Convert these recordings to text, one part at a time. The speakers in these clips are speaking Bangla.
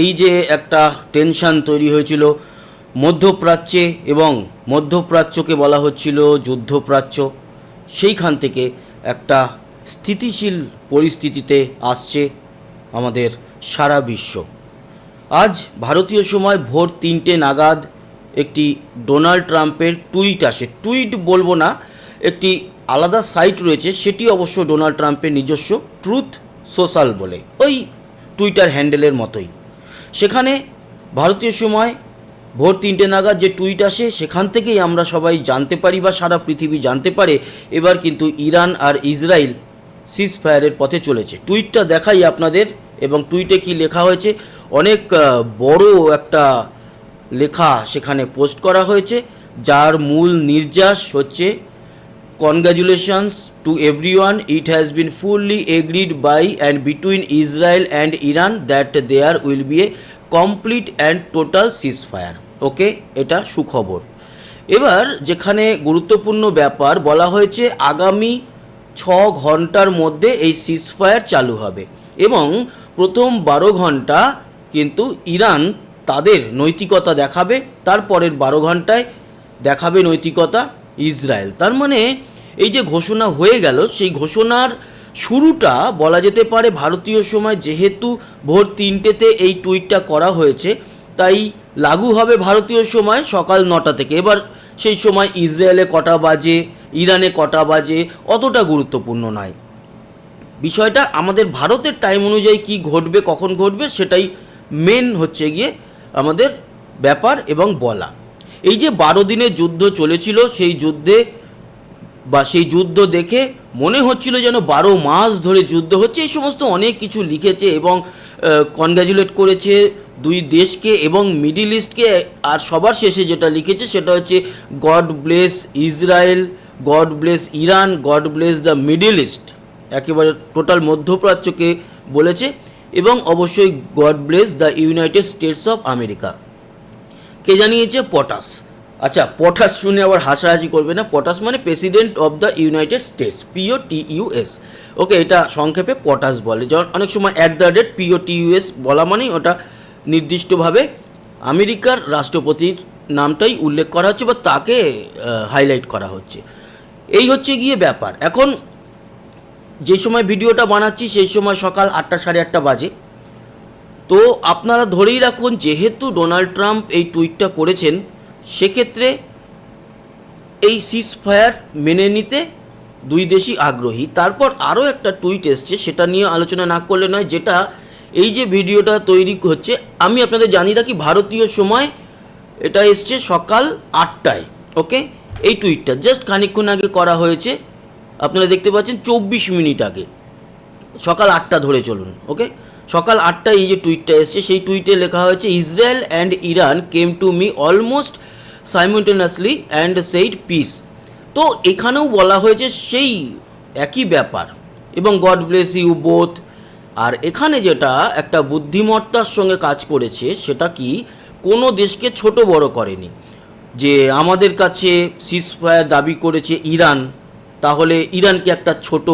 এই যে একটা টেনশন তৈরি হয়েছিল, মধ্যপ্রাচ্যে এবং মধ্যপ্রাচ্যকে বলা হচ্ছিল যুদ্ধপ্রাচ্য, সেইখান থেকে একটা স্থিতিশীল পরিস্থিতিতে আসছে আমাদের সারা বিশ্ব। আজ ভারতীয় সময় ভোর তিনটে নাগাদ একটি ডোনাল্ড ট্রাম্পের টুইট আসে। টুইট বলব না, একটি আলাদা সাইট রয়েছে, সেটি অবশ্য ডোনাল্ড ট্রাম্পের নিজস্ব, ট্রুথ সোশ্যাল বলে। ওই টুইটার হ্যান্ডেলের মতোই। সেখানে ভারতীয় সময় ভোর তিনটে নাগাদ যে টুইট আসে, সেখান থেকেই আমরা সবাই জানতে পারি বা সারা পৃথিবী জানতে পারে, এবার কিন্তু ইরান আর ইসরায়েল সিজ ফায়ারের পথে চলেছে। টুইটটা দেখাই আপনাদের এবং টুইটে কি লেখা হয়েছে? অনেক বড় একটা লেখা সেখানে পোস্ট করা হয়েছে, যার মূল নির্যাস হচ্ছে, congratulations to everyone, it has been fully agreed by and between israel and iran that there will be a complete and total ceasefire. Okay এটা সুখবর। এবার যেখানে গুরুত্বপূর্ণ ব্যাপার বলা হয়েছে, আগামী ছ ঘণ্টার মধ্যে এই সিজফায়ার চালু হবে। এবং প্রথম বারো ঘণ্টা কিন্তু ইরান তাদের নৈতিকতা দেখাবে, তারপরের বারো ঘন্টায় দেখাবে নৈতিকতা ইসরায়েল। তার মানে এই যে ঘোষণা হয়ে গেল, সেই ঘোষণার শুরুটা বলা যেতে পারে ভারতীয় সময় যেহেতু ভোর তিনটেতে এই টুইটটা করা হয়েছে, তাই লাগু হবে ভারতীয় সময় সকাল নটা থেকে। এবার সেই সময় ইসরায়েলে কটা বাজে, ইরানে কটা বাজে, অতটা গুরুত্বপূর্ণ নয়। বিষয়টা আমাদের ভারতের টাইম অনুযায়ী কি ঘটবে, কখন ঘটবে, সেটাই মেন হচ্ছে গিয়ে আমাদের ব্যাপার এবং বলা। এই যে বারো দিনের যুদ্ধ চলেছিল, সেই যুদ্ধে বা সেই যুদ্ধ দেখে মনে হচ্ছিল যেন বারো মাস ধরে যুদ্ধ হচ্ছে, এই সমস্ত অনেক কিছু লিখেছে এবং কনগ্র্যাচুলেট করেছে দুই দেশকে এবং মিডিল ইস্টকে, আর সবার শেষে যেটা লিখেছে সেটা হচ্ছে God bless Israel God bless Iran God bless the Middle East একেবারে টোটাল মধ্যপ্রাচ্যকে বলেছে এবং অবশ্যই God bless the United States of America কে জানিয়েছে পটাস আচ্ছা পটাস শুনে আবার হাসাহাসি করবে না? পটাস মানে president of the United States P O T U S okay, এটা সংক্ষেপে পটাস বলে। যেমন অনেক সময় at the rate P O T U S বলা মানেই ওটা নির্দিষ্টভাবে আমেরিকার রাষ্ট্রপতির নামটাই উল্লেখ করা হচ্ছে বা তাকে হাইলাইট করা হচ্ছে। এই হচ্ছে গিয়ে ব্যাপার। এখন যে সময় ভিডিওটা বানাচ্ছি, সেই সময় সকাল আটটা সাড়ে আটটা বাজে। তো আপনারা ধরেই রাখুন, যেহেতু ডোনাল্ড ট্রাম্প এই টুইটটা করেছেন সেক্ষেত্রে এই সিজ ফায়ার মেনে নিতে দুই দেশই আগ্রহী। তারপর আরও একটা টুইট এসছে, সেটা নিয়ে আলোচনা না করলে নয়, যেটা এই যে ভিডিওটা তৈরি হচ্ছে, আমি আপনাদের জানি রাখি, ভারতীয় সময় এটা এসছে সকাল আটটায়, ওকে? এই টুইটটা জাস্ট খানিকক্ষণ আগে করা হয়েছে, আপনারা দেখতে পাচ্ছেন, চব্বিশ মিনিট আগে, সকাল আটটা ধরে চলুন, ওকে? সকাল আটটায় এই যে টুইটটা এসছে, সেই টুইটে লেখা হয়েছে, Israel and Iran came to me almost simultaneously and said peace তো এখানেও বলা হয়েছে সেই একই ব্যাপার। এবং গড ব্লেস ইউ বোথ আর এখানে যেটা একটা বুদ্ধিমত্তার সঙ্গে কাজ করেছে, সেটা কি? কোনো দেশকে ছোট বড় করেনি। যে আমাদের কাছে সিজফায়ার দাবি করেছে ইরান, তাহলে ইরানকে একটা ছোট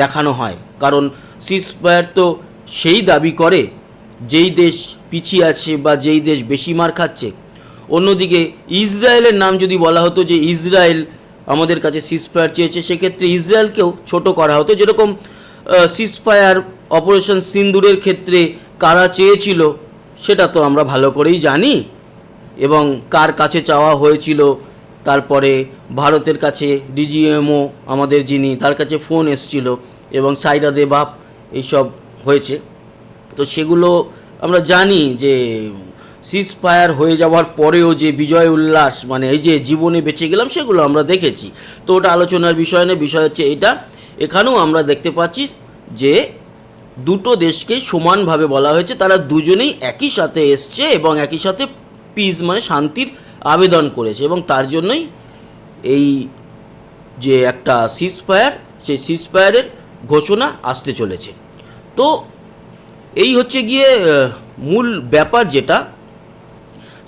দেখানো হয়। কারণ সিজফায়ার তো সেই দাবি করে যেই দেশ পিছিয়ে আছে বা যেই দেশ বেশি মার খাচ্ছে। অন্যদিকে ইসরায়েলের নাম যদি বলা হতো যে ইসরায়েল আমাদের কাছে সিজফায়ার চেয়েছে, সেক্ষেত্রে ইসরায়েলকেও ছোট করা হতো। যেরকম সিজফায়ার অপারেশন সিন্দুরের ক্ষেত্রে কারা চেয়েছিল, সেটা তো আমরা ভালো করেই জানি। এবং কার কাছে চাওয়া হয়েছিল, তারপরে ভারতের কাছে ডিজিএমও আমাদের যিনি, তার কাছে ফোন এসছিল এবং সাইরা দেবাপ এইসব হয়েছে। তো সেগুলো আমরা জানি যে সিজ ফায়ার হয়ে যাওয়ার পরেও যে বিজয় উল্লাস মানে এই যে জীবনে বেঁচে গেলাম সেগুলো আমরা দেখেছি। তো ওটা আলোচনার বিষয় নয়, বিষয় হচ্ছে এটা। এখানেও আমরা দেখতে পাচ্ছি যে দুটো দেশকে সমানভাবে বলা হয়েছে, তারা দুজনেই একই সাথে এসছে এবং একই সাথে পিস মানে শান্তির আবেদন করেছে এবং তার জন্যই এই যে একটা সিজ ফায়ার সেই সিজ ফায়ারের ঘোষণা আসতে চলেছে। তো এই হচ্ছে গিয়ে মূল ব্যাপার যেটা।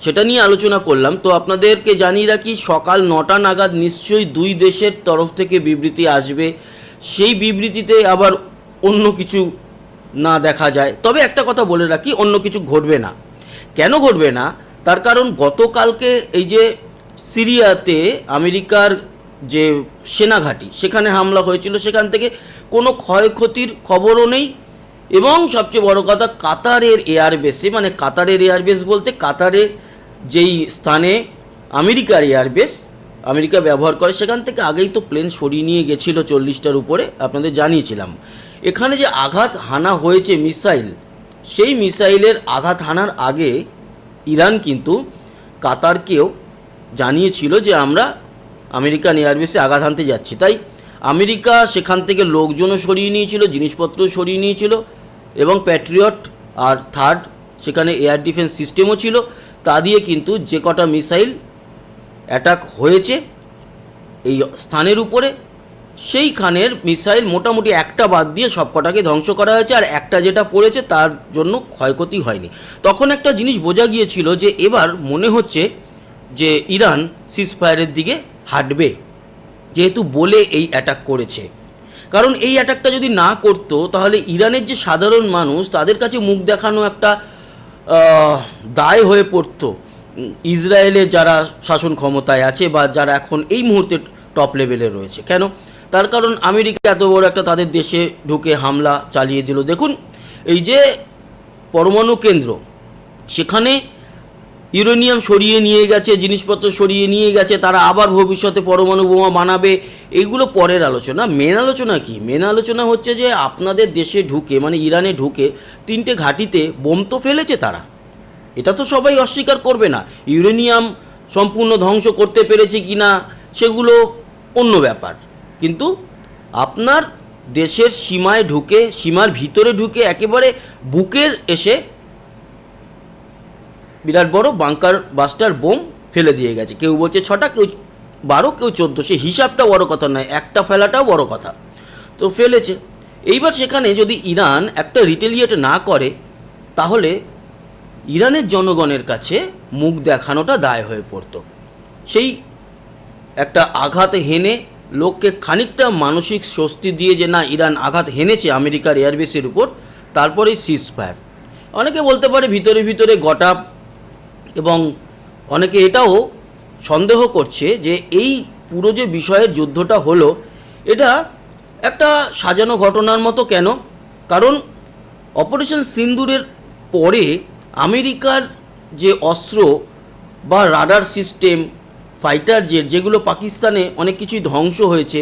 সেটা নিয়ে আলোচনা করলাম। তো আপনাদেরকে জানিয়ে রাখি, সকাল নটা নাগাদ নিশ্চয়ই দুই দেশের তরফ থেকে বিবৃতি আসবে। সেই বিবৃতিতে আবার অন্য কিছু না দেখা যায়। তবে একটা কথা বলে রাখি, অন্য কিছু ঘটবে না। কেন ঘটবে না? তার কারণ গতকালকে এই যে সিরিয়াতে আমেরিকার যে সেনাঘাঁটি, সেখানে হামলা হয়েছিল, সেখান থেকে কোনো ক্ষয়ক্ষতির খবরও নেই। এবং সবচেয়ে বড় কথা কাতারের এয়ারবেসে মানে কাতারের এয়ারবেস বলতে কাতারের যেই স্থানে আমেরিকার এয়ারবেস আমেরিকা ব্যবহার করে, সেখান থেকে আগেই তো প্লেন সরিয়ে নিয়ে গেছিল চল্লিশটার উপরে, আপনাদের জানিয়েছিলাম। এখানে যে আঘাত হানা হয়েছে মিসাইল, সেই মিসাইলের আঘাত হানার আগে ইরান কিন্তু কাতারকেও জানিয়েছিল যে আমরা আমেরিকান এয়ারবেসে আঘাত হানতে যাচ্ছি। তাই আমেরিকা সেখান থেকে লোকজনও সরিয়ে নিয়েছিল, জিনিসপত্রও সরিয়ে নিয়েছিল এবং প্যাট্রিয়ট আর থার্ড সেখানে এয়ার ডিফেন্স সিস্টেমও ছিল, তা দিয়ে কিন্তু যে কটা মিসাইল অ্যাটাক হয়েছে এই স্থানের উপরে, সেইখানের মিসাইল মোটামুটি একটা বাদ দিয়ে সব কটাকে ধ্বংস করা হয়েছে আর একটা যেটা পড়েছে তার জন্য ক্ষয়ক্ষতি হয়নি। তখন একটা জিনিস বোঝা গিয়েছিল যে এবার মনে হচ্ছে যে ইরান সিজফায়ারের দিকে হাঁটবে, যেহেতু বলে এই অ্যাটাক করেছে। কারণ এই অ্যাটাকটা যদি না করতো, তাহলে ইরানের যে সাধারণ মানুষ, তাদের কাছে মুখ দেখানো একটা দায় হয়ে পড়তো। ইসরায়েলে যারা শাসন ক্ষমতায় আছে বা যারা এখন এই মুহূর্তে টপ লেভেলে রয়েছে। কেন? তার কারণ আমেরিকা এত বড় একটা তাদের দেশে ঢুকে হামলা চালিয়ে দিল। দেখুন, এই যে পরমাণু কেন্দ্র, সেখানে ইউরেনিয়াম সরিয়ে নিয়ে গেছে, জিনিসপত্র সরিয়ে নিয়ে গেছে, তারা আবার ভবিষ্যতে পরমাণু বোমা বানাবে। এগুলো পরের আলোচনা। মেন আলোচনা কি? মেন আলোচনা হচ্ছে যে আপনাদের দেশে ঢুকে মানে ইরানে ঢুকে তিনটে ঘাঁটিতে বোম তো ফেলেছে তারা। এটা তো সবাই অস্বীকার করবে না। ইউরেনিয়াম সম্পূর্ণ ধ্বংস করতে পেরেছে কি না সেগুলো অন্য ব্যাপার। কিন্তু আপনার দেশের সীমায় ঢুকে, সীমার ভিতরে ঢুকে একেবারে বুকের এসে বিরাট বড় বাংকার বাস্টার বোম ফেলে দিয়ে গেছে। কেউ বলছে ছটা, কেউ বারো, কেউ চোদ্দ। সে হিসাবটা বড় কথা নয়, একটা ফেলাটাও বড় কথা। তো ফেলেছে। এইবার সেখানে যদি ইরান একটা রিটেলিয়েট না করে, তাহলে ইরানের জনগণের কাছে মুখ দেখানোটা দায় হয়ে পড়তো। সেই একটা আঘাত হেনে লোককে খানিকটা মানসিক স্বস্তি দিয়ে যে না, ইরান আঘাত হেনেছে আমেরিকার এয়ারবেসের উপর, তারপরেই সিজ ফায়ার অনেকে বলতে পারে ভিতরে ভিতরে গটাপ এবং অনেকে এটাও সন্দেহ করছে যে এই পুরো যে বিষয়ের যুদ্ধটা হলো, এটা একটা সাজানো ঘটনার মতো কেন? কারণ অপারেশন সিন্দুরের পরে আমেরিকার যে অস্ত্র বা রাডার সিস্টেম, ফাইটার জেট যেগুলো পাকিস্তানে অনেক কিছুই ধ্বংস হয়েছে,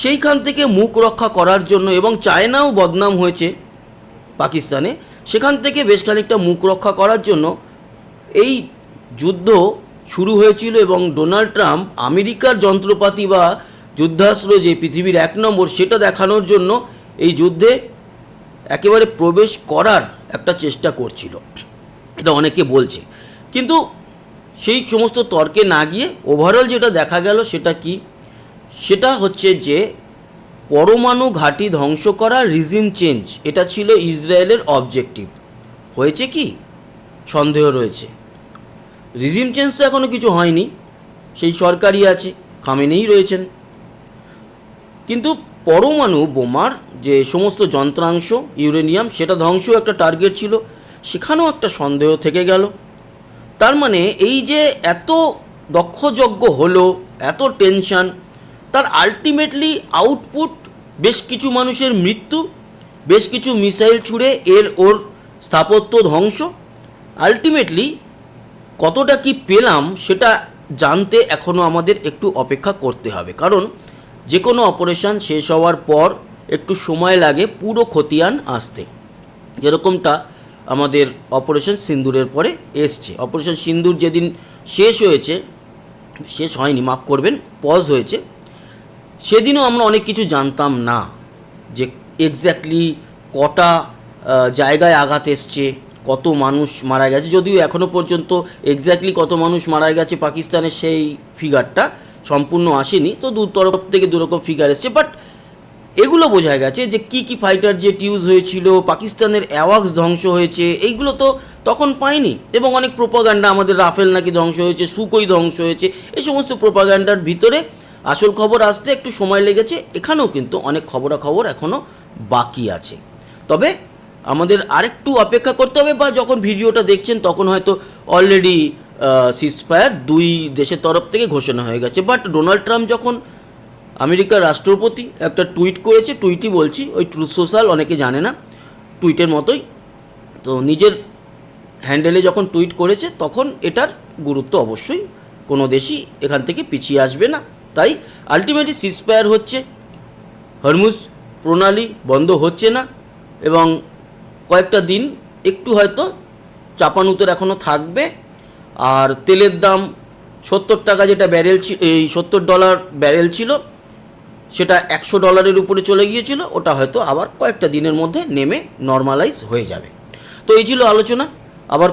সেইখান থেকে মুখ রক্ষা করার জন্য এবং চায়নাও বদনাম হয়েছে পাকিস্তানে, সেখান থেকে বেশ খানিকটা মুখ রক্ষা করার জন্য এই যুদ্ধ শুরু হয়েছিল এবং ডোনাল্ড ট্রাম্প আমেরিকার যন্ত্রপাতি বা যুদ্ধাস্ত্র যে পৃথিবীর এক নম্বর, সেটা দেখানোর জন্য এই যুদ্ধে একেবারে প্রবেশ করার একটা চেষ্টা করছিল। এটা অনেকে বলছে। কিন্তু সেই সমস্ত তর্কে না গিয়ে ওভারঅল যেটা দেখা গেল সেটা কি? সেটা হচ্ছে যে পরমাণু ঘাঁটি ধ্বংস করা রিজিম চেঞ্জ এটা ছিল ইসরায়েলের অবজেক্টিভ হয়েছে কি? সন্দেহ রয়েছে। রিজিম চেঞ্জ তো এখনও কিছু হয়নি। সেই সরকারই আছে, খামেনেই রয়েছেন। কিন্তু পরমাণু বোমার যে সমস্ত যন্ত্রাংশ, ইউরেনিয়াম, সেটা ধ্বংস একটা টার্গেট ছিল, সেখানেও একটা সন্দেহ থেকে গেল। তার মানে এই যে এত দক্ষযজ্ঞ হলো, এত টেনশন তার আলটিমেটলি আউটপুট বেশ কিছু মানুষের মৃত্যু, বেশ কিছু মিসাইল ছুড়ে এর ওর স্থাপত্য ধ্বংস। আলটিমেটলি কতটা কি পেলাম সেটা জানতে এখনও আমাদের একটু অপেক্ষা করতে হবে। কারণ যে কোনো অপারেশন শেষ হওয়ার পর একটু সময় লাগে পুরো খতিয়ান আসতে। যেরকমটা আমাদের অপারেশন সিন্দুরের পরে এসছে। অপারেশন সিন্দুর যেদিন শেষ হয়েছে, শেষ হয়নি, মাফ করবেন পজ হয়েছে, সেদিনও আমরা অনেক কিছু জানতাম না যে এক্স্যাক্টলি কটা জায়গায় আঘাত এসছে। কত মানুষ মারা গেছে, যদিও এখনও পর্যন্ত এক্স্যাক্টলি কত মানুষ মারা গেছে পাকিস্তানের সেই ফিগারটা সম্পূর্ণ আসেনি। তো দু তরফ থেকে দুরকম ফিগার এসছে বাট এগুলো বোঝা গেছে যে কি কি ফাইটার জেট ইউজ হয়েছিল, পাকিস্তানের অ্যাওয়াক্স ধ্বংস হয়েছে, এইগুলো তো তখন পাইনি এবং অনেক প্রোপাগান্ডা আমাদের রাফেল নাকি ধ্বংস হয়েছে, সুকই ধ্বংস হয়েছে, এই সমস্ত প্রোপাগান্ডার ভিতরে আসল খবর আসতে একটু সময় লেগেছে, এখানেও কিন্তু অনেক খবরাখবর এখনও বাকি আছে। তবে আমাদের আরেকটু অপেক্ষা করতে হবে, বা যখন ভিডিওটা দেখছেন তখন হয়তো অলরেডি সিসফায়ার দুই দেশের তরফ থেকে ঘোষণা হয়ে গেছে। বাট ডোনাল্ড ট্রাম্প যখন আমেরিকার রাষ্ট্রপতি একটা টুইট করেছে টুইটই বলছি, ওই ট্রু সোশ্যাল অনেকে জানে না টুইটের মতোই। তো নিজের হ্যান্ডেলে যখন টুইট করেছে, তখন এটার গুরুত্ব অবশ্যই কোনো দেশই এখান থেকে পিছিয়ে আসবে না। তাই আলটিমেটলি সিসফায়ার হচ্ছে হরমুজ প্রণালী বন্ধ হচ্ছে না, এবং কয়েকটা দিন একটু হয়তো চাপানুতের এখনও থাকবে। আর তেলের দাম সত্তর টাকা যেটা ব্যারেল এই সত্তর ডলার ব্যারেল ছিল, সেটা একশো ডলারের উপরে চলে গিয়েছিল, ওটা হয়তো আবার কয়েকটা দিনের মধ্যে নেমে নর্মালাইজ হয়ে যাবে। তো এই ছিল আলোচনা, আবার